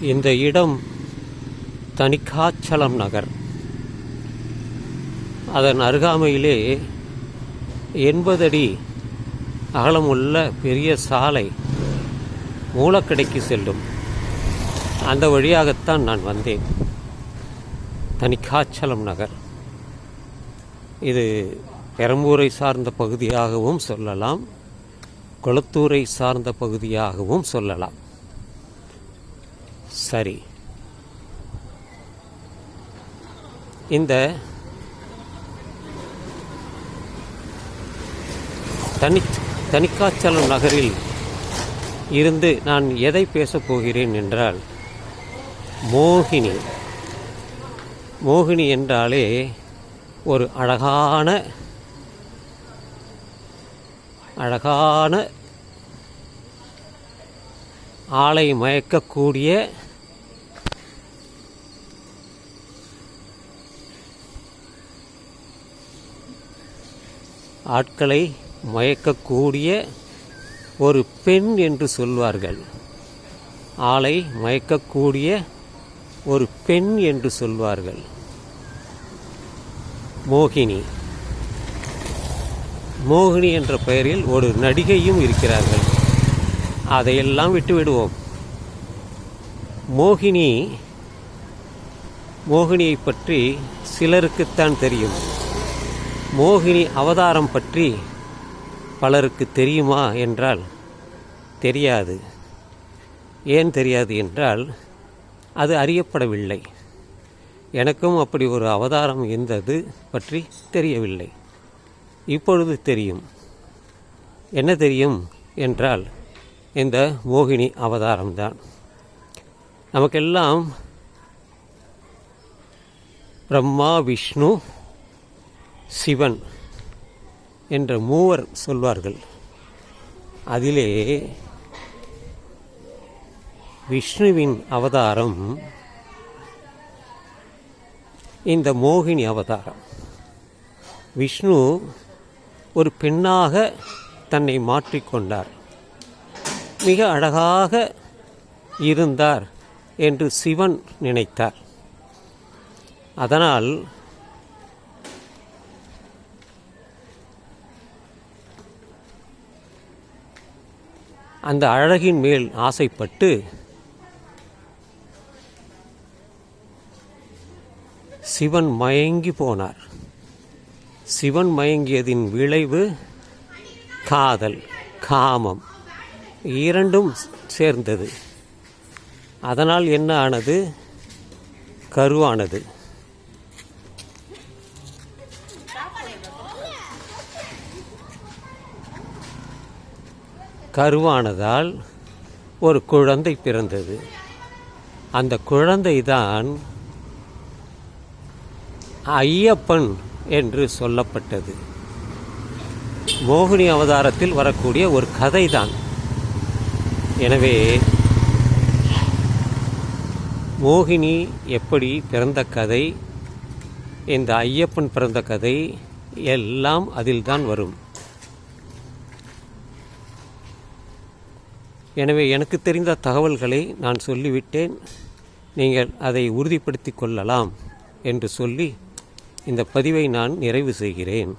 இந்த இடம் தனிக்காச்சலம் நகர். அதன் அருகாமையிலே எண்பது அடி அகலமுள்ள பெரிய சாலை மூலக்கடைக்கு செல்லும். அந்த வழியாகத்தான் நான் வந்தேன். தனிக்காச்சலம் நகர். இது பெரம்பூரை சார்ந்த பகுதியாகவும் சொல்லலாம் கொளத்தூரை சார்ந்த பகுதியாகவும் சொல்லலாம். சரி. இந்த தனி தனிக்காச்சலம் நகரில் இருந்து நான் எதை பேசப் போகிறேன் என்றால் மோகினி. மோகினி என்றாலே ஒரு அழகான அழகான ஆளை மயக்கக்கூடிய ஆட்களை மயக்கக்கூடிய ஒரு பெண் என்று சொல்வார்கள். ஆளை மயக்கக்கூடிய ஒரு பெண் என்று சொல்வார்கள். மோகினி. மோகினி என்ற பெயரில் ஒரு நடிகையும் இருக்கிறார்கள். அதையெல்லாம் விட்டு விடுவோம் மோகினி மோகினியை பற்றி சிலருக்குத்தான் தெரியும். மோகினி அவதாரம் பற்றி பலருக்கு தெரியுமா என்றால் தெரியாது. ஏன் தெரியாது என்றால் அது அறியப்படவில்லை. எனக்கும் அப்படி ஒரு அவதாரம் இருந்தது பற்றி தெரியவில்லை. இப்பொழுது தெரியும். என்ன தெரியும் என்றால் இந்த மோகினி அவதாரம்தான் நமக்கெல்லாம் பிரம்மா விஷ்ணு சிவன் என்ற மூவர் சொல்வார்கள். அதிலே விஷ்ணுவின் அவதாரம் இந்த மோகினி அவதாரம். விஷ்ணு ஒரு பெண்ணாக தன்னை மாற்றிக்கொண்டார். மிக அழகாக இருந்தார் என்று சிவன் நினைத்தார். அதனால் அந்த அழகின் மேல் ஆசைப்பட்டு சிவன் மயங்கி போனார். சிவன் மயங்கியதின் விளைவு காதல் காமம். இரண்டும் சேர்ந்தது. அதனால் என்ன ஆனது? கருவானது. கருவானதால் ஒரு குழந்தை பிறந்தது. அந்த குழந்தை தான் ஐயப்பன் என்று சொல்லப்பட்டது. மோகினி அவதாரத்தில் வரக்கூடிய ஒரு கதைதான். எனவே மோகினி எப்படி பிறந்த கதை இந்த ஐயப்பன் பிறந்த கதை எல்லாம் அதில்தான் வரும். எனவே எனக்கு தெரிந்த தகவல்களை நான் சொல்லிவிட்டேன். நீங்கள் அதை உறுதிப்படுத்தி கொள்ளலாம் என்று சொல்லி இந்த பதிவை நான் நிறைவு செய்கிறேன்.